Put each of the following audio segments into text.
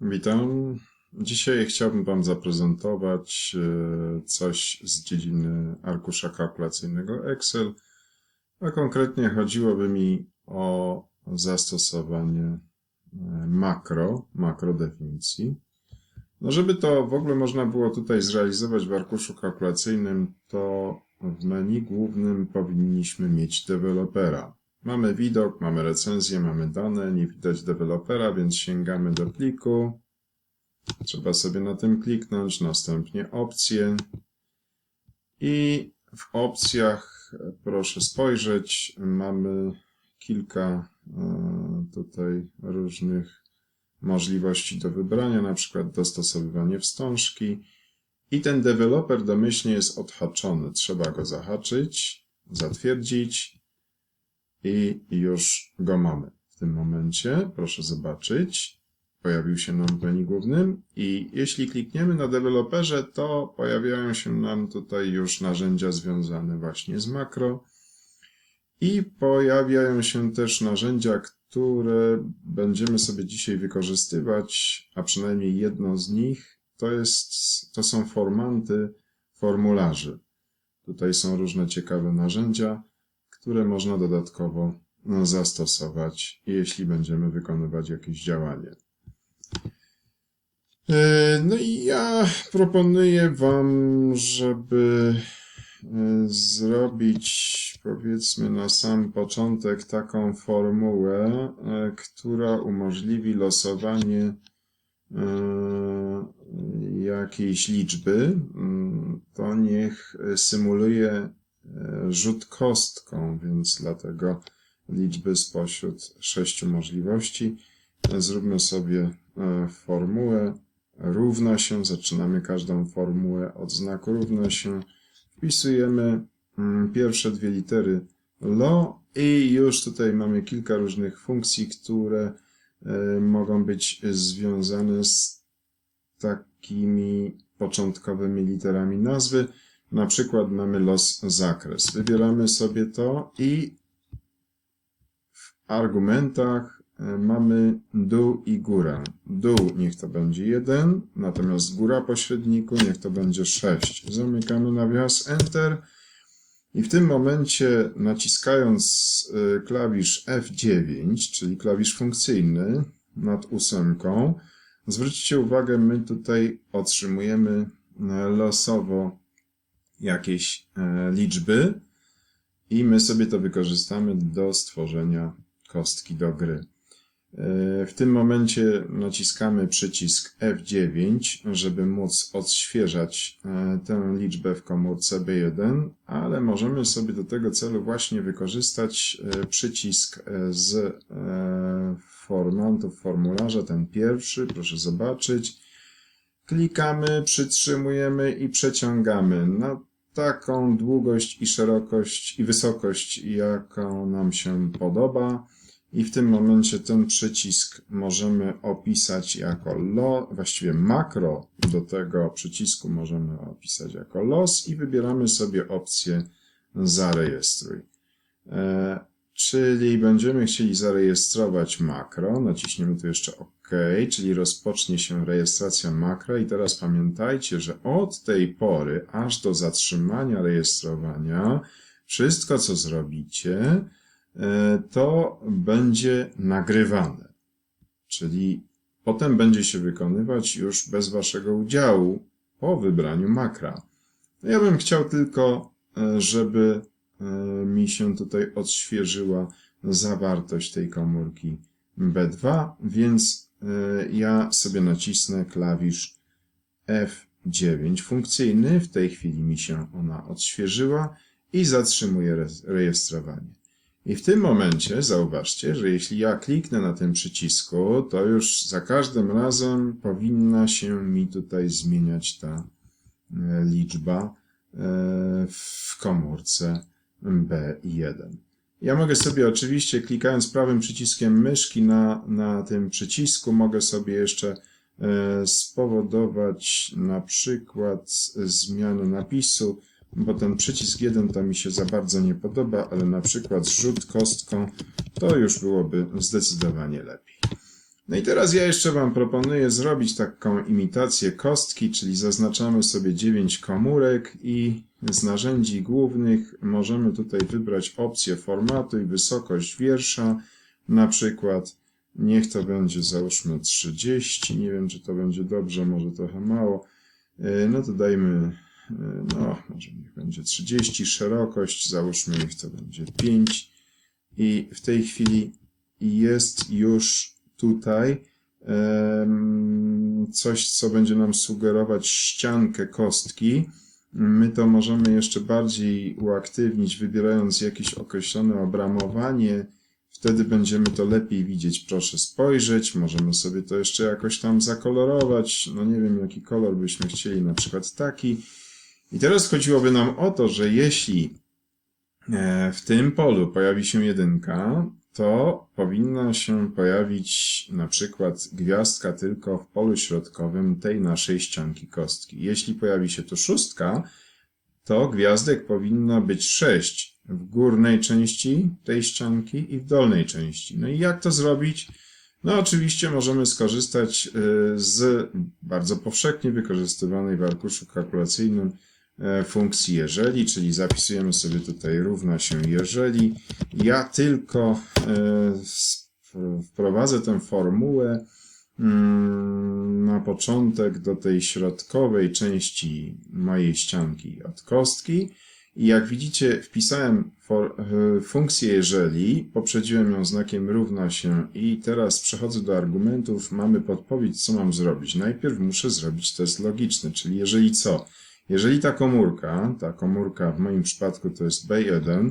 Witam. Dzisiaj chciałbym Wam zaprezentować e, coś z dziedziny arkusza kalkulacyjnego Excel, a konkretnie chodziłoby mi o zastosowanie e, makro, makro definicji. No żeby to w ogóle można było tutaj zrealizować w arkuszu kalkulacyjnym, to w menu głównym powinniśmy mieć dewelopera. Mamy widok, mamy recenzję, mamy dane, nie widać dewelopera, więc sięgamy do pliku. Trzeba sobie na tym kliknąć, następnie opcje. I w opcjach, proszę spojrzeć, mamy kilka e, tutaj różnych możliwości do wybrania, na przykład dostosowywanie wstążki. I ten deweloper domyślnie jest odhaczony. Trzeba go zahaczyć, zatwierdzić i już go mamy. W tym momencie, proszę zobaczyć, pojawił się nam w menu głównym i jeśli klikniemy na deweloperze, to pojawiają się nam tutaj już narzędzia związane właśnie z makro i pojawiają się też narzędzia, które będziemy sobie dzisiaj wykorzystywać, a przynajmniej jedno z nich to, jest, to są formanty formularzy. Tutaj są różne ciekawe narzędzia, które można dodatkowo no, zastosować, jeśli będziemy wykonywać jakieś działanie. E, No i ja proponuję Wam, żeby e, zrobić powiedzmy na sam początek taką formułę, e, która umożliwi losowanie jakiejś liczby. Mm, To niech symuluje rzut kostką, więc dlatego liczby spośród sześciu możliwości. Zróbmy sobie formułę równa się, zaczynamy każdą formułę od znaku równa się, wpisujemy mm, pierwsze dwie litery LO i już tutaj mamy kilka różnych funkcji, które e, mogą być związane z takimi początkowymi literami nazwy. Na przykład mamy los zakres. Wybieramy sobie to i w argumentach e, mamy dół i górę. Dół niech to będzie 1, natomiast góra pośredniku niech to będzie 6. Zamykamy nawias Enter i w tym momencie naciskając e, klawisz F9, czyli klawisz funkcyjny nad ósemką, zwróćcie uwagę, my tutaj otrzymujemy e, losowo jakieś e, liczby i my sobie to wykorzystamy do stworzenia kostki do gry. E, W tym momencie naciskamy przycisk F9, żeby móc odświeżać e, tę liczbę w komórce B1, ale możemy sobie do tego celu właśnie wykorzystać przycisk z formantów formularza, ten pierwszy, proszę zobaczyć. Klikamy, przytrzymujemy i przeciągamy na taką długość i szerokość i wysokość, jaką nam się podoba. I w tym momencie ten przycisk możemy opisać jako lo, właściwie makro do tego przycisku możemy opisać jako los i wybieramy sobie opcję zarejestruj. Czyli będziemy chcieli zarejestrować makro, naciśniemy tu jeszcze OK, czyli rozpocznie się rejestracja makra i teraz pamiętajcie, że od tej pory aż do zatrzymania rejestrowania wszystko co zrobicie, e, to będzie nagrywane. Czyli potem będzie się wykonywać już bez waszego udziału po wybraniu makra. Ja bym chciał tylko, e, żeby mi się tutaj odświeżyła zawartość tej komórki B2, więc e, ja sobie nacisnę klawisz F9 funkcyjny. W tej chwili mi się ona odświeżyła i zatrzymuję re- rejestrowanie. I w tym momencie zauważcie, że jeśli ja kliknę na tym przycisku, to już za każdym razem powinna się mi tutaj zmieniać ta e, liczba e, w komórce B1. Ja mogę sobie oczywiście klikając prawym przyciskiem myszki na, na tym przycisku, mogę sobie jeszcze e, spowodować na przykład zmianę napisu, bo ten przycisk 1 to mi się za bardzo nie podoba, ale na przykład rzut kostką to już byłoby zdecydowanie lepiej. No i teraz ja jeszcze Wam proponuję zrobić taką imitację kostki, czyli zaznaczamy sobie 9 komórek i z narzędzi głównych możemy tutaj wybrać opcję formatu i wysokość wiersza. Na przykład niech to będzie załóżmy 30, nie wiem czy to będzie dobrze, może trochę mało. Yy, No to dajmy, yy, no może niech będzie 30, szerokość załóżmy niech to będzie 5 i w tej chwili jest już tutaj coś, co będzie nam sugerować ściankę kostki. My to możemy jeszcze bardziej uaktywnić, wybierając jakieś określone obramowanie. Wtedy będziemy to lepiej widzieć. Proszę spojrzeć. Możemy sobie to jeszcze jakoś tam zakolorować. No nie wiem, jaki kolor byśmy chcieli, na przykład taki. I teraz chodziłoby nam o to, że jeśli e, w tym polu pojawi się jedynka, to powinna się pojawić na przykład gwiazdka tylko w polu środkowym tej naszej ścianki kostki. Jeśli pojawi się tu szóstka, to gwiazdek powinno być sześć w górnej części tej ścianki i w dolnej części. No i jak to zrobić? No oczywiście możemy skorzystać y, z bardzo powszechnie wykorzystywanej w arkuszu kalkulacyjnym funkcji jeżeli, czyli zapisujemy sobie tutaj równa się jeżeli. Ja tylko e, wprowadzę tę formułę mm, na początek do tej środkowej części mojej ścianki od kostki. I jak widzicie, wpisałem e, funkcję jeżeli, poprzedziłem ją znakiem równa się i teraz przechodzę do argumentów, mamy podpowiedź, co mam zrobić. Najpierw muszę zrobić test logiczny, czyli jeżeli co? Jeżeli ta komórka, ta komórka w moim przypadku to jest B1,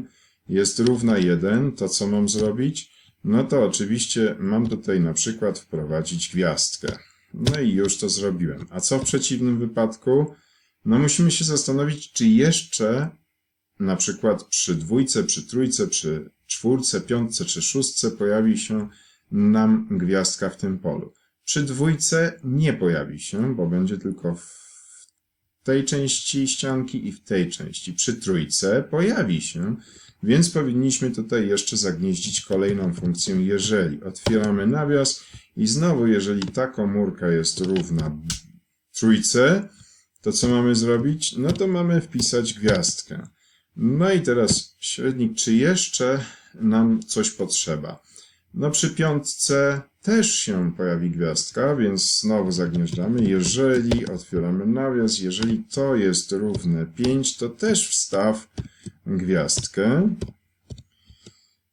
jest równa 1, to co mam zrobić? No to oczywiście mam tutaj na przykład wprowadzić gwiazdkę. No i już to zrobiłem. A co w przeciwnym wypadku? No musimy się zastanowić, czy jeszcze na przykład przy dwójce, przy trójce, przy czwórce, piątce czy szóstce pojawi się nam gwiazdka w tym polu. Przy dwójce nie pojawi się, bo będzie tylko w tej części ścianki i w tej części. Przy trójce pojawi się, więc powinniśmy tutaj jeszcze zagnieździć kolejną funkcję jeżeli. Otwieramy nawias i znowu, jeżeli ta komórka jest równa trójce, to co mamy zrobić? No to mamy wpisać gwiazdkę. No i teraz średnik, czy jeszcze nam coś potrzeba? No przy piątce też się pojawi gwiazdka, więc znowu zagnieżdżamy. Jeżeli otwieramy nawias, jeżeli to jest równe 5, to też wstaw gwiazdkę.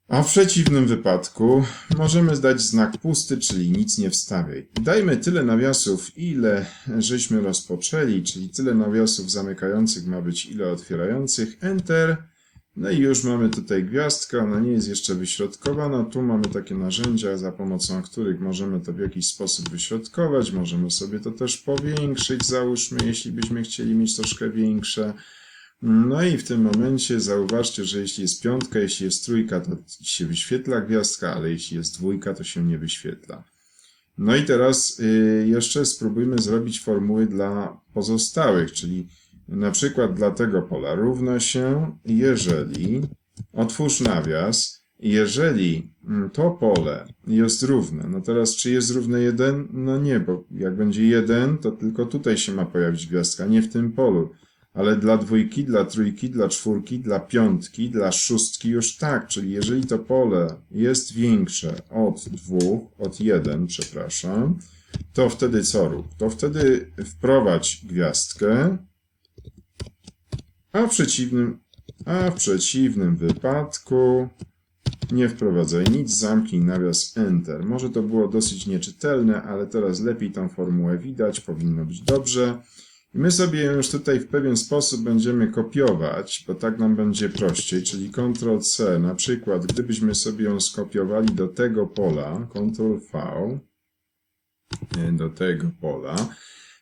A w przeciwnym wypadku możemy dać znak pusty, czyli nic nie wstawiaj. Dajmy tyle nawiasów, ile żeśmy rozpoczęli, czyli tyle nawiasów zamykających ma być, ile otwierających. Enter. No i już mamy tutaj gwiazdkę, ona nie jest jeszcze wyśrodkowana. Tu mamy takie narzędzia, za pomocą których możemy to w jakiś sposób wyśrodkować. Możemy sobie to też powiększyć, załóżmy, jeśli byśmy chcieli mieć troszkę większe. No i w tym momencie zauważcie, że jeśli jest piątka, jeśli jest trójka, to się wyświetla gwiazdka, ale jeśli jest dwójka, to się nie wyświetla. No i teraz y, jeszcze spróbujmy zrobić formuły dla pozostałych, czyli na przykład dla tego pola równa się, jeżeli, otwórz nawias, jeżeli mm, to pole jest równe, no teraz czy jest równe 1? No nie, bo jak będzie 1, to tylko tutaj się ma pojawić gwiazdka, nie w tym polu. Ale dla dwójki, dla trójki, dla czwórki, dla piątki, dla szóstki już tak, czyli jeżeli to pole jest większe od dwóch, od jeden, przepraszam, to wtedy co rób? To wtedy wprowadź gwiazdkę, a w przeciwnym, a w przeciwnym wypadku nie wprowadzaj nic, zamknij nawias Enter. Może to było dosyć nieczytelne, ale teraz lepiej tą formułę widać, powinno być dobrze. I my sobie już tutaj w pewien sposób będziemy kopiować, bo tak nam będzie prościej, czyli Ctrl-C, na przykład gdybyśmy sobie ją skopiowali do tego pola, Ctrl-V, do tego pola,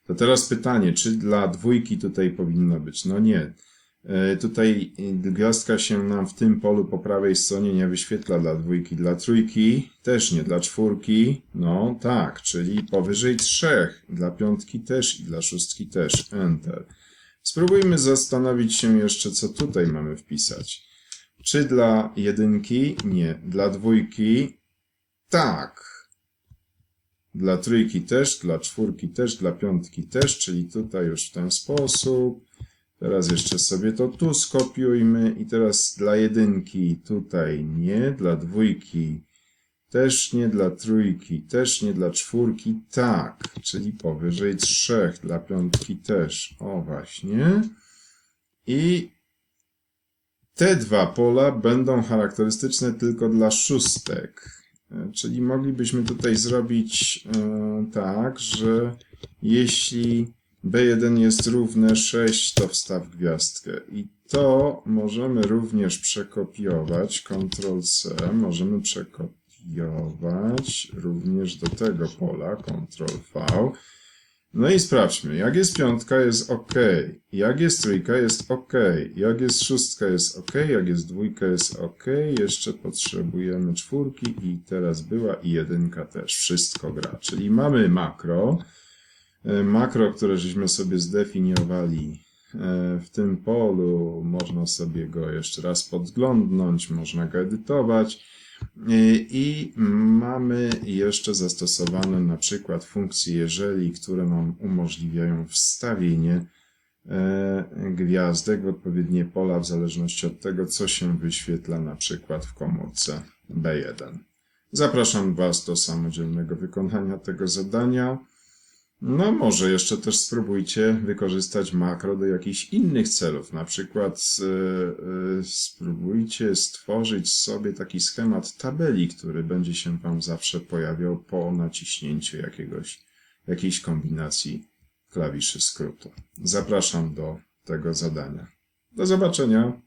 to teraz pytanie, czy dla dwójki tutaj powinno być? No nie. E, Tutaj gwiazdka się nam w tym polu po prawej stronie nie wyświetla dla dwójki, dla trójki też nie, dla czwórki, no tak, czyli powyżej trzech, dla piątki też i dla szóstki też, Enter. Spróbujmy zastanowić się jeszcze, co tutaj mamy wpisać. Czy dla jedynki? Nie. Dla dwójki? Tak. Dla trójki też, dla czwórki też, dla piątki też, czyli tutaj już w ten sposób. Teraz jeszcze sobie to tu skopiujmy i teraz dla jedynki tutaj nie, dla dwójki też nie, dla trójki też nie, dla czwórki tak, czyli powyżej trzech, dla piątki też, o właśnie. I te dwa pola będą charakterystyczne tylko dla szóstek. E, Czyli moglibyśmy tutaj zrobić e, tak, że jeśli B1 jest równe 6, to wstaw gwiazdkę. I to możemy również przekopiować. Ctrl-C możemy przekopiować również do tego pola. Ctrl-V. No i sprawdźmy. Jak jest piątka, jest OK. Jak jest trójka, jest OK. Jak jest szóstka, jest OK. Jak jest dwójka, jest OK. Jeszcze potrzebujemy czwórki i teraz była i jedynka też. Wszystko gra. Czyli mamy makro. E, Makro, które żeśmy sobie zdefiniowali e, w tym polu, można sobie go jeszcze raz podglądnąć, można go edytować. E, I mamy jeszcze zastosowane na przykład funkcje jeżeli, które nam umożliwiają wstawienie gwiazdek w odpowiednie pola w zależności od tego, co się wyświetla na przykład w komórce B1. Zapraszam Was do samodzielnego wykonania tego zadania. No, może jeszcze też spróbujcie wykorzystać makro do jakichś innych celów. Na przykład e, e, spróbujcie stworzyć sobie taki schemat tabeli, który będzie się Wam zawsze pojawiał po naciśnięciu jakiegoś, jakiejś kombinacji klawiszy skrótu. Zapraszam do tego zadania. Do zobaczenia.